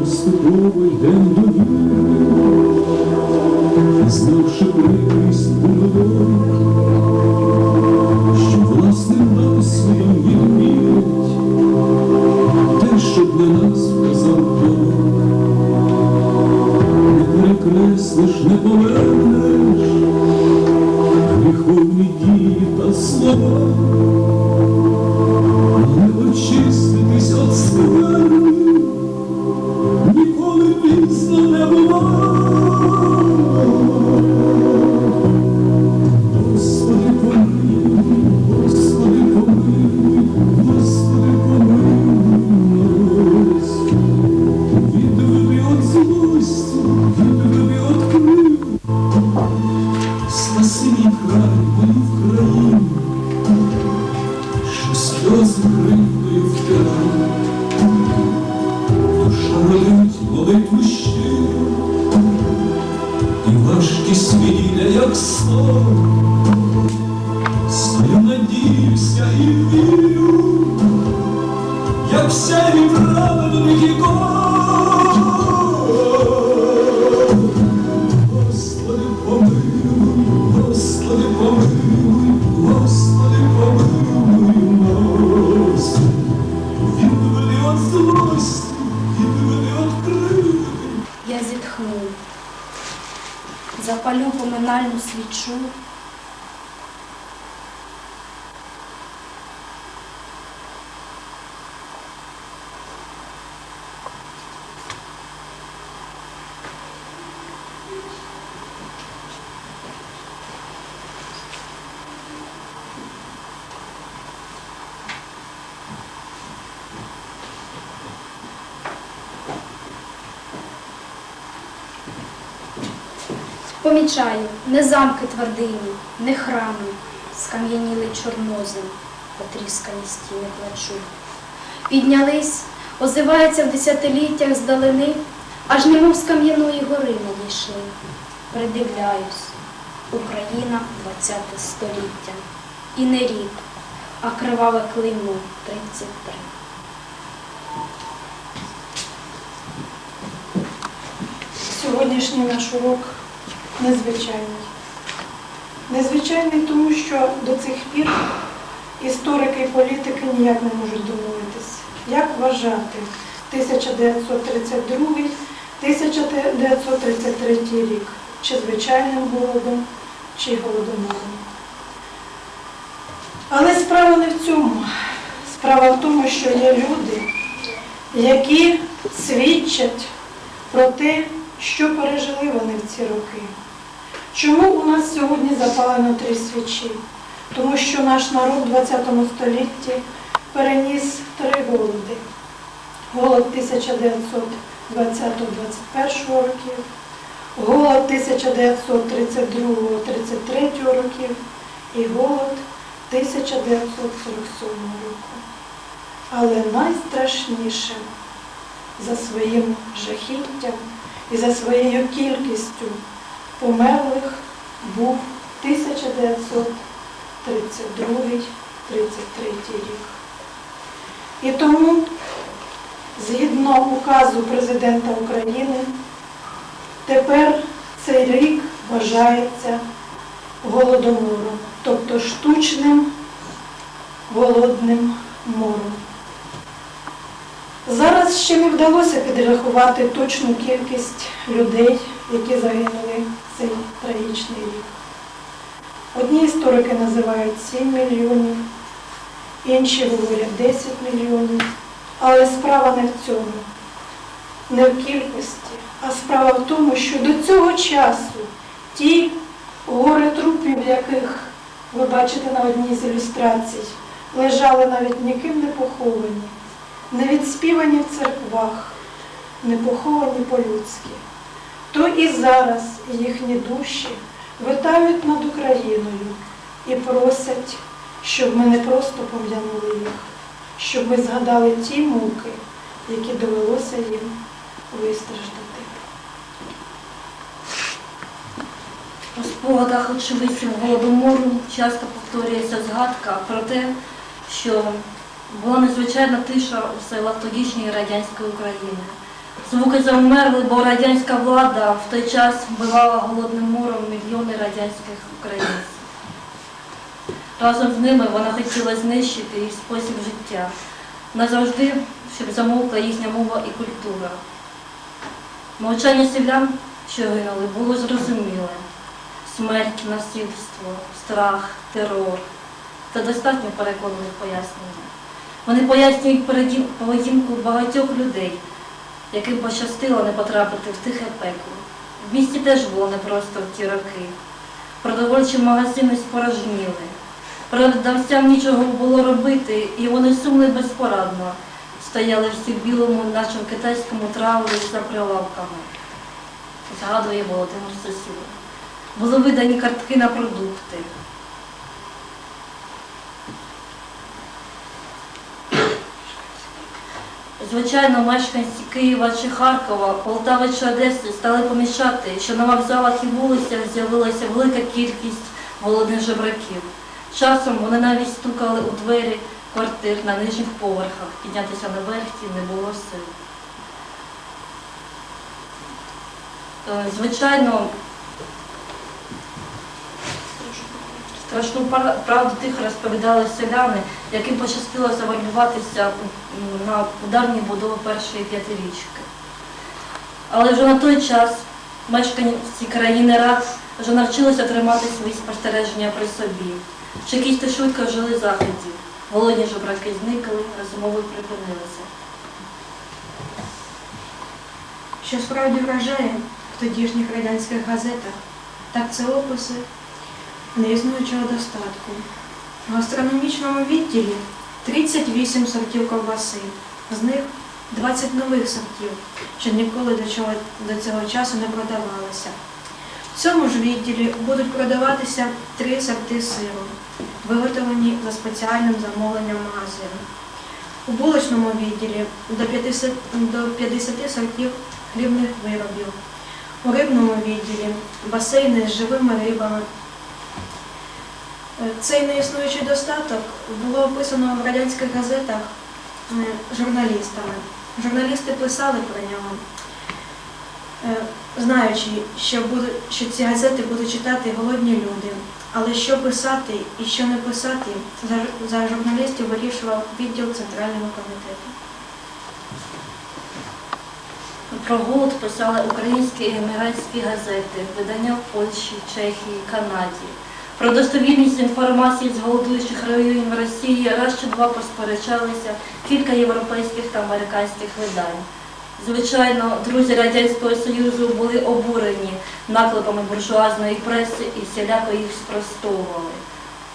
Поступово йдем до віри, знавши прикрість будову, що власним досвідом він вірить, те, що для нас Не перекреслиш, не повернеш гріховні дії та слова, Молитву і важкі свіля, як сон. Стою, надіюся і вірю, як вся відправлених ікон. Запалю поминальну свічу. Помічаю, не замки твердині, не храми, скам'яніли чорнозем, потріскані стіни плачу. Піднялись, озиваються в десятиліттях здалини, аж немов з кам'яної гори надійшли. Придивляюсь, Україна ХХ століття. І не рік, а криваве клеймо 33. Сьогоднішній наш урок незвичайний. Незвичайний тому, що до цих пір історики і політики ніяк не можуть домовитись, як вважати 1932-1933 рік, чи звичайним голодом, чи голодомором. Але справа не в цьому. Справа в тому, що є люди, які свідчать про те, що пережили вони в ці роки. Чому у нас сьогодні запалено три свічі? Тому що наш народ в ХХ столітті переніс три голоди. Голод 1920-21 років, голод 1932-33 років і голод 1947 року. Але найстрашнішим за своїм жахіттям і за своєю кількістю померлих був 1932-33 рік. І тому, згідно указу президента України, тепер цей рік вважається голодомором, тобто штучним голодним мором. Зараз ще не вдалося підрахувати точну кількість людей, які загинули цей трагічний рік. Одні історики називають 7 мільйонів, інші говорять 10 мільйонів. Але справа не в цьому, не в кількості, а справа в тому, що до цього часу ті гори трупів, яких ви бачите на одній з ілюстрацій, лежали навіть ніким не поховані не відспівані в церквах, не поховані по-людськи, то і зараз їхні душі витають над Україною і просять, щоб ми не просто пом'янули їх, щоб ми згадали ті муки, які довелося їм вистраждати. У спогадах очевидців голодомору часто повторюється згадка про те, що була незвичайна тиша у селах тодішньої радянської України. Звуки завмерли, бо радянська влада в той час вбивала голодним мором мільйони радянських українців. Разом з ними вона хотіла знищити їх спосіб життя, назавжди, щоб замовкла їхня мова і культура. Мовчання селян, що гинули, було зрозуміле. Смерть, насильство, страх, терор. Це достатньо переконливих пояснення. Вони пояснюють поведінку багатьох людей, яким пощастило не потрапити в тихе пекло. В місті теж було непросто в ті роки. Продовольчі магазини спорожніли. Продавцям нічого було робити, і вони сумно і безпорадно стояли всі в білому, наче в китайському травлі за прилавками. Згадує Володимир Сосюра. Були видані картки на продукти. Звичайно, мешканці Києва чи Харкова, Полтави чи Одеси стали помічати, що на вокзалах і вулицях з'явилася велика кількість голодних жебраків. Часом вони навіть стукали у двері квартир на нижніх поверхах. Піднятися наверх їм не було сил. Е, Звичайно, страшну правду тихо розповідали селяни, яким пощастило завербуватися м, на ударні будови першої п'ятирічки. Але вже на той час мешканці країни рад вже навчилися тримати свої спостереження при собі. Чекісти швидко вжили заходів. Голодні жебраки зникли, розмови припинилися. Що справді вражає в тодішніх радянських газетах, так це описи неіснуючого достатку. В гастрономічному відділі 38 сортів ковбаси, з них 20 нових сортів, що ніколи до, чого, до цього часу не продавалися. В цьому ж відділі будуть продаватися три сорти сиру, виготовлені за спеціальним замовленням магазину. У булочному відділі до 50, до 50 сортів хлібних виробів. У рибному відділі басейни з живими рибами. Е, Цей неіснуючий достаток було описано в радянських газетах е, журналістами. Журналісти писали про нього, е, знаючи, що, будуть, що ці газети будуть читати голодні люди. Але що писати і що не писати, за, журналістів вирішував відділ Центрального комітету. Про голод писали українські і емігрантські газети, видання в Польщі, Чехії, Канаді. Про достовірність інформації з голодуючих районів Росії раз чи два посперечалися кілька європейських та американських видань. Звичайно, друзі Радянського Союзу були обурені наклепами буржуазної преси і всіляко їх спростовували.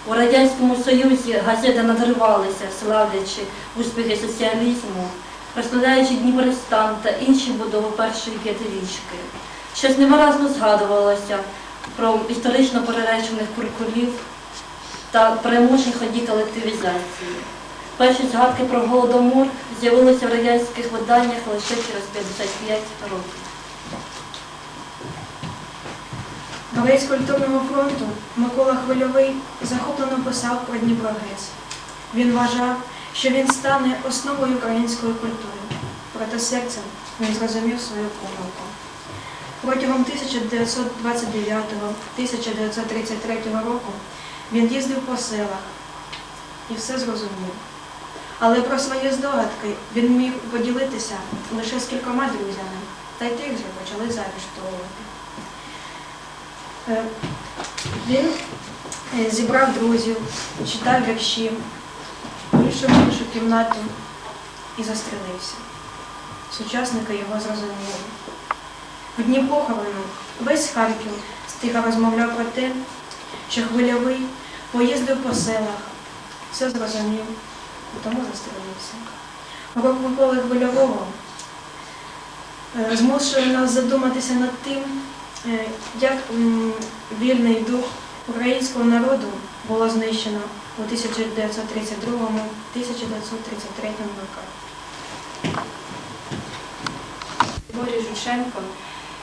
У Радянському Союзі газети надривалися, славлячи успіхи соціалізму, розглядаючи Дніпрестан та інші будови першої п'ятирічки. Щось невиразно згадувалося про історично переречених куркулів та переможні ході колективізації. Перші згадки про голодомор з'явилися в радянських виданнях лише через 55 років. Боєць культурного фронту Микола Хвильовий захоплено писав про Дніпрогес. Він вважав, що він стане основою української культури. Проте серцем він зрозумів свою помилку. Протягом 1929-1933 року він їздив по селах і все зрозумів. Але про свої здогадки він міг поділитися лише з кількома друзями, та й тих же почали заарештовувати. Е, Він е, зібрав друзів, читав вірші, вийшов в іншу кімнату і застрелився. Сучасники його зрозуміли. В дні похорону весь Харків стиха розмовляв про те, що хвильовий поїздив по селах, все зрозумів і тому застрелився. Урок Миколи Хвильового е, змушує нас задуматися над тим, е, як вільний дух українського народу було знищено у 1932-1933 роках. Борис Жученко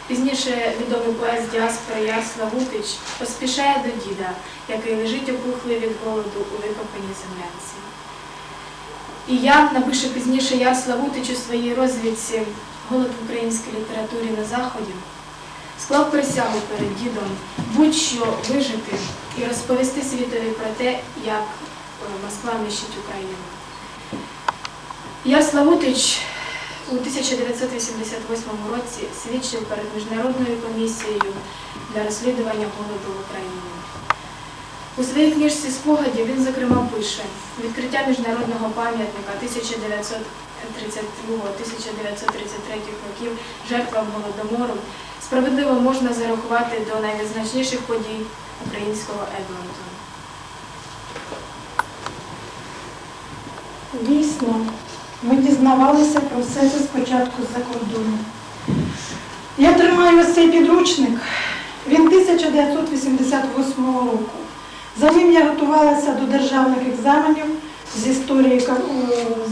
Пізніше відомий поет з діаспори Яр Славутич поспішає до діда, який лежить опухлий від голоду у викопаній землянці. І я напише пізніше Яр Славутич у своїй розвідці Голод в українській літературі на Заході. Склав присягу перед дідом будь-що вижити і розповісти світові про те, як е, Москва нищить Україну. Яр Славутич у 1988 році свідчив перед міжнародною комісією для розслідування голоду в Україні. У своїй книжці спогадів він, зокрема, пише відкриття міжнародного пам'ятника 1932-1933 років жертвам голодомору справедливо можна зарахувати до найвизначніших подій українського Едмонтона. Дійсно, ми дізнавалися про все це спочатку з-за кордону. Я тримаю ось цей підручник. Він 1988 року. За ним я готувалася до державних екзаменів з історії, е,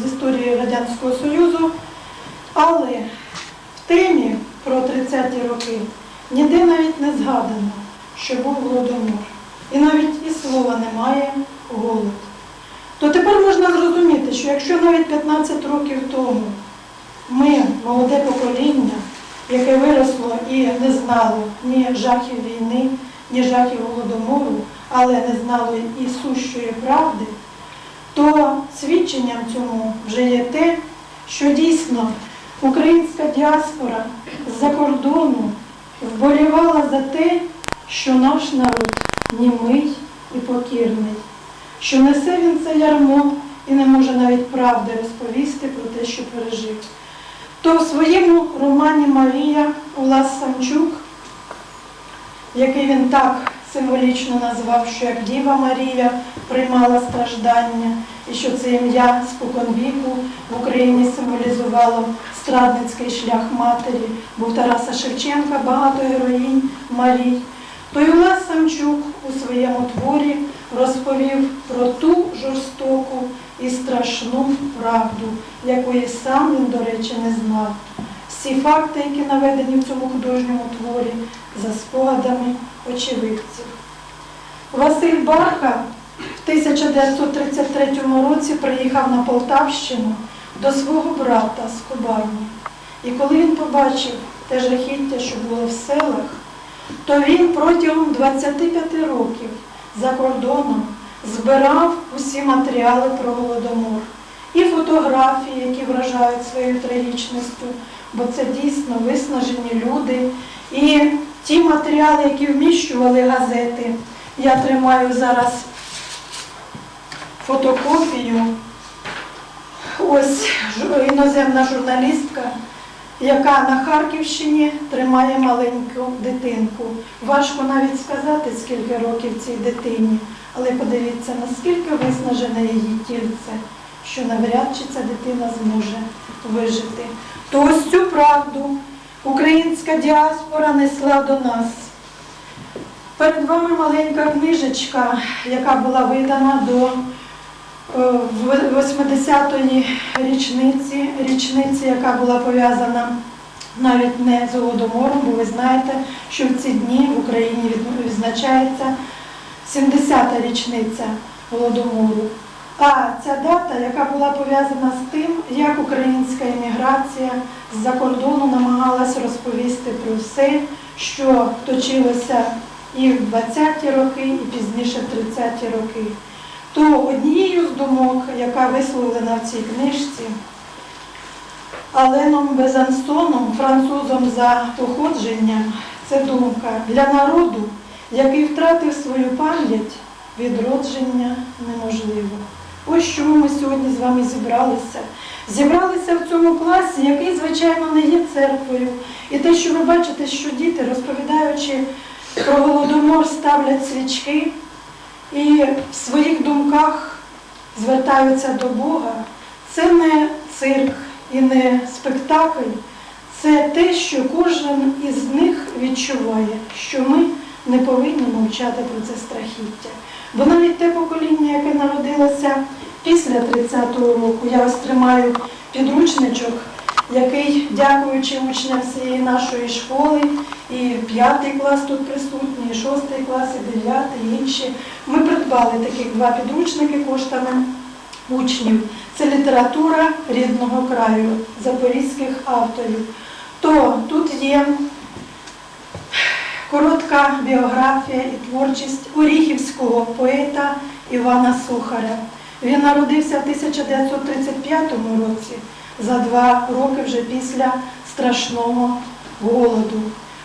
з історії Радянського Союзу, але в темі про 30-ті роки ніде навіть не згадано, що був голодомор. І навіть і слова немає голод то тепер можна зрозуміти, що якщо навіть 15 років тому ми, молоде покоління, яке виросло і не знало ні жахів війни, ні жахів голодомору, але не знало і сущої правди, то свідченням цьому вже є те, що дійсно українська діаспора з-за кордону вболівала за те, що наш народ німий і покірний що несе він це ярмо і не може навіть правди розповісти про те, що пережив. То в своєму романі Марія Улас Самчук, який він так символічно назвав, що як Діва Марія приймала страждання, і що це ім'я споконвіку в Україні символізувало страдницький шлях матері, бо в Тараса Шевченка багато героїнь Марій. То Юлас Самчук у своєму творі розповів про ту жорстоку і страшну правду, якої сам він, до речі, не знав. Всі факти, які наведені в цьому художньому творі, за спогадами очевидців. Василь Барха в 1933 році приїхав на Полтавщину до свого брата з Кубані. І коли він побачив те жахіття, що було в селах, то він протягом 25 років за кордоном збирав усі матеріали про голодомор. І фотографії, які вражають своєю трагічністю, бо це дійсно виснажені люди. І ті матеріали, які вміщували газети. Я тримаю зараз фотокопію. Ось іноземна журналістка, яка на Харківщині тримає маленьку дитинку. Важко навіть сказати, скільки років цій дитині, але подивіться, наскільки виснажене її тільце, що навряд чи ця дитина зможе вижити. То ось цю правду українська діаспора несла до нас. Перед вами маленька книжечка, яка була видана до 80-ї річниці, річниці, яка була пов'язана навіть не з Голодомором, бо ви знаєте, що в ці дні в Україні відзначається 70-та річниця Голодомору. А ця дата, яка була пов'язана з тим, як українська еміграція з-за кордону намагалась розповісти про все, що точилося і в 20-ті роки, і пізніше в 30-ті роки то однією з думок, яка висловлена в цій книжці, Аленом Безансоном, французом за походженням, це думка для народу, який втратив свою пам'ять, відродження неможливо. Ось чому ми сьогодні з вами зібралися. Зібралися в цьому класі, який, звичайно, не є церквою. І те, що ви бачите, що діти, розповідаючи про голодомор, ставлять свічки і в своїх думках звертаються до Бога, це не цирк і не спектакль, це те, що кожен із них відчуває, що ми не повинні мовчати про це страхіття. Бо навіть те покоління, яке народилося після 30-го року, я ось тримаю підручничок, який, дякуючи учням всієї нашої школи, і п'ятий клас тут присутній, і шостий клас, і дев'ятий, і інші, ми придбали таких два підручники коштами учнів. Це література рідного краю запорізьких авторів. То тут є коротка біографія і творчість оріхівського поета Івана Сухаря. Він народився в 1935 році, за два роки вже після страшного голоду.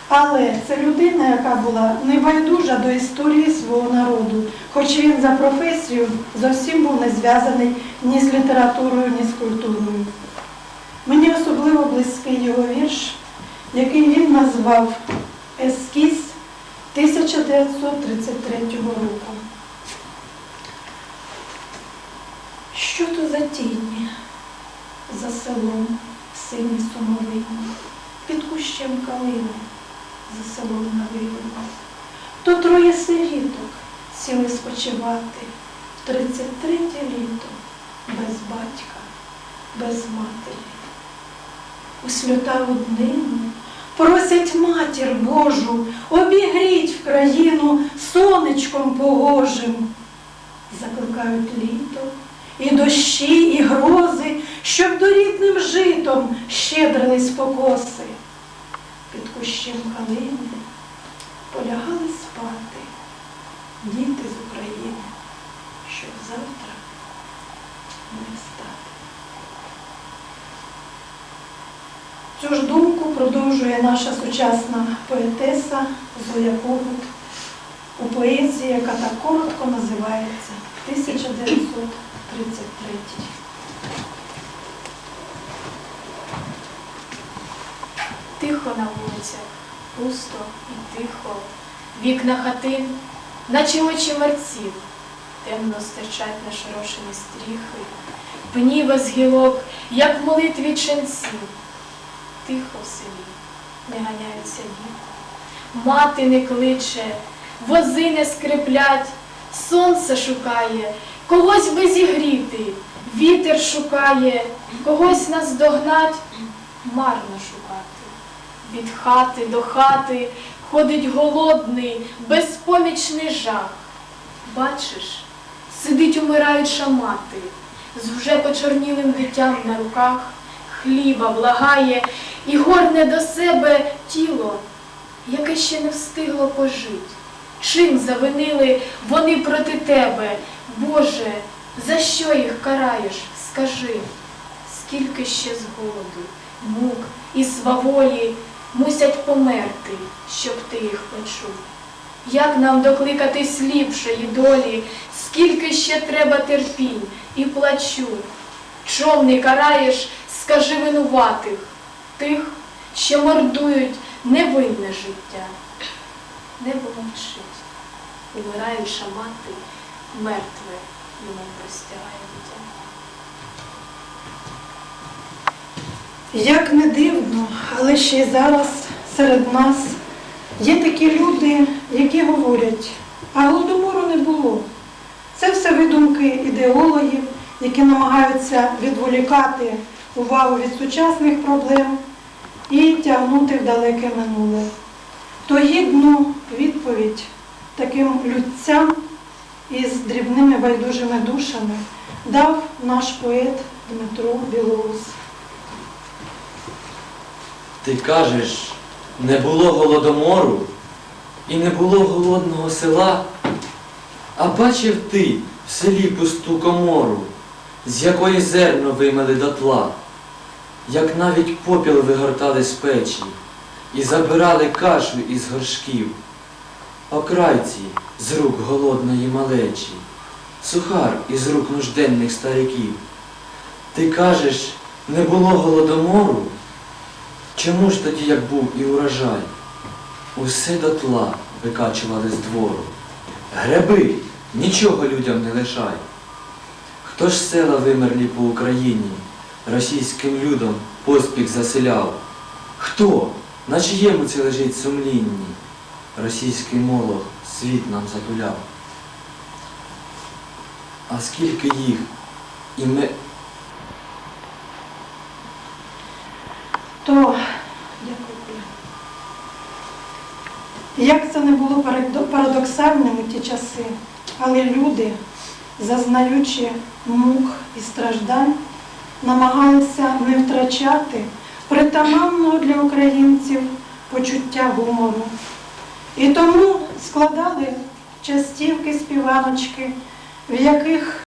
Але це людина, яка була небайдужа до історії свого народу, хоч він за професією зовсім був не зв'язаний ні з літературою, ні з культурою. Мені особливо близький його вірш, який він назвав Ескіз 1933 року. Що то за тіні за селом сині сумовині, під кущем калини за селом на виворі. То троє сиріток сіли спочивати в 33 літо без батька, без матері. У сльотаву днину просять матір Божу, обігріть в країну сонечком погожим. Закликають літо і дощі, і грози, щоб дорідним житом щедрились покоси. Під кущем калини полягали спати діти з України, щоб завтра не встати. Цю ж думку продовжує наша сучасна поетеса Зоя Когут у поезії, яка так коротко називається 1933. Тихо на вулицях, пусто і тихо, вікна хатин, наче очі мерців, темно стирчать нашорошені стріхи, пні без гілок, як в молитві ченців. Тихо в селі, не ганяються діти, мати не кличе, вози не скриплять, сонце шукає, когось би зігріти, вітер шукає, когось наздогнать, марно шукати. Від хати до хати ходить голодний, безпомічний жах. Бачиш, сидить умираюча мати, з вже почорнілим дитям на руках, хліба благає і горне до себе тіло, яке ще не встигло пожить. Чим завинили вони проти тебе, Боже, за що їх караєш? Скажи, скільки ще з голоду, мук і сваволі мусять померти, щоб ти їх почув. Як нам докликатись ліпшої долі, скільки ще треба терпінь і плачу? Чом не караєш, скажи винуватих, тих, що мордують невинне життя. Небо мовчить, умираюча мати, мертве йому простягає Як не дивно, але ще й зараз серед нас є такі люди, які говорять, а голодомору не було. Це все видумки ідеологів, які намагаються відволікати увагу від сучасних проблем і тягнути в далеке минуле. То гідну відповідь таким людцям із дрібними байдужими душами дав наш поет Дмитро Білоус. Ти кажеш, не було голодомору і не було голодного села, а бачив ти в селі пусту комору, з якої зерно вимели дотла, як навіть попіл вигортали з печі і забирали кашу із горшків, окрайці з рук голодної малечі, сухар із рук нужденних стариків. Ти кажеш, не було голодомору? Чому ж тоді, як був і урожай, усе дотла викачували з двору? Греби, нічого людям не лишай. Хто ж села вимерлі по Україні, російським людом поспіх заселяв? Хто? На чиєму це лежить сумлінні? Російський молох світ нам затуляв. А скільки їх і ми то. Як це не було парадоксальним у ті часи, але люди, зазнаючи мук і страждань, намагалися не втрачати притаманного для українців почуття гумору. І тому складали частівки, співаночки, в яких